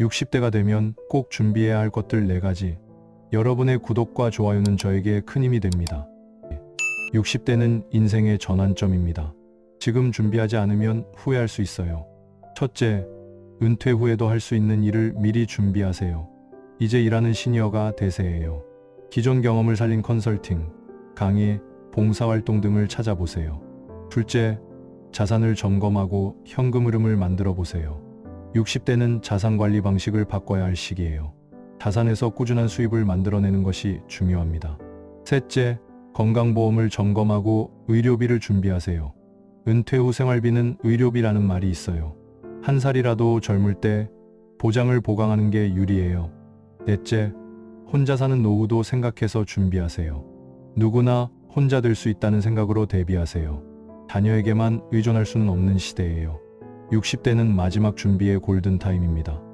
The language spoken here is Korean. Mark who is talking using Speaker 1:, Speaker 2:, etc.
Speaker 1: 60대가 되면 꼭 준비해야 할 것들 4가지. 여러분의 구독과 좋아요는 저에게 큰 힘이 됩니다. 60대는 인생의 전환점입니다. 지금 준비하지 않으면 후회할 수 있어요. 첫째, 은퇴 후에도 할 수 있는 일을 미리 준비하세요. 이제 일하는 시니어가 대세예요. 기존 경험을 살린 컨설팅, 강의, 봉사활동 등을 찾아보세요. 둘째, 자산을 점검하고 현금 흐름을 만들어 보세요. 60대는 자산 관리 방식을 바꿔야 할 시기예요. 자산에서 꾸준한 수입을 만들어내는 것이 중요합니다. 셋째, 건강보험을 점검하고 의료비를 준비하세요. 은퇴 후 생활비는 의료비라는 말이 있어요. 한 살이라도 젊을 때 보장을 보강하는 게 유리해요. 넷째, 혼자 사는 노후도 생각해서 준비하세요. 누구나 혼자 될 수 있다는 생각으로 대비하세요. 자녀에게만 의존할 수는 없는 시대예요. 60대는 마지막 준비의 골든타임입니다.